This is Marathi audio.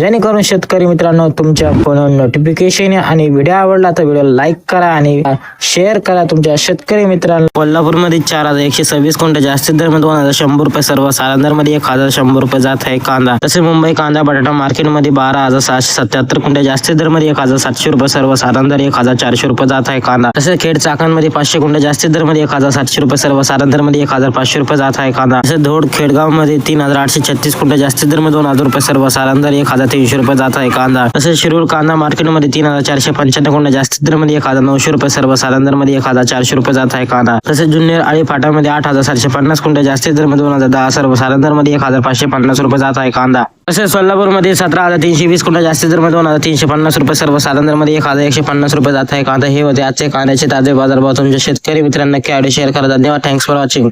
जेणेकरून शेतकरी मित्रांनो तुमच्या फोनवर नोटिफिकेशन आणि व्हिडिओ आवडला तर व्हिडिओ लाईक करा आणि शेअर करा तुमच्या शेतकरी मित्रांनो. कोल्हापूरमध्ये चार हजार एकशे सव्वीस क्विंटल जास्तीत दर दोन हजार शंभर रुपये सर्वमध्ये एक हजार शंभर रुपये जात आहे कांदा. तसे मुंबई कांदा बटाटा मार्केटमध्ये बारा हजार सहाशे सत्याहत्तर क्विंटल जास्तीत दरमध्ये एक हजार सातशे रुपये सर्व दर एक हजार चारशे रुपये जात आहे कांदा. तसेच खेड चाकांमध्ये पाचशे क्विंटल जास्तीत दरमध्ये एक हजार सातशे रुपये सर्वमध्ये एक हजार पाचशे रुपये जात आहे कांदा. तसेच धोड खेडगावमध्ये तीन हजार आठशे छत्तीस क्विंटल जास्तीत दरमध्ये दोन हजार रुपये सर्व दर एक हजार तीनशे रुपये जात आहे कांदा. तसेच शिरूर कांदा मार्केटमध्ये तीन हजार चारशे पंच्याण्णव क्विंटल जास्तीत दरमध्ये एक हजार नऊशे रुपये सर्व दरमध्ये एक हजार चारशे रुपये जात आहे कांदा. तसेच जुन्नर आळी फाटामध्ये आठ हजार सातशे पन्नास कुंड जास्तीत दरमध्ये दोन हजार दहा सर्व दरमध्ये एक हजार पाचशे पन्नास रुपये जात आहे कांदा. तसेच सोलापूरमध्ये सतरा हजार तीनशे वीस क्विंटल जास्तीत दरमध्ये दोन हजार तीनशे पन्नास रुपये सर्व दरमध्ये एक हजार एकशे पन्नास रुपये जात आहे कांदा. हे होते आजचे कांद्याचे ताजे बाजारभाव. तुमच्या शेतकरी मित्रांना नक्की शेअर करा. धन्यवाद. Thanks for watching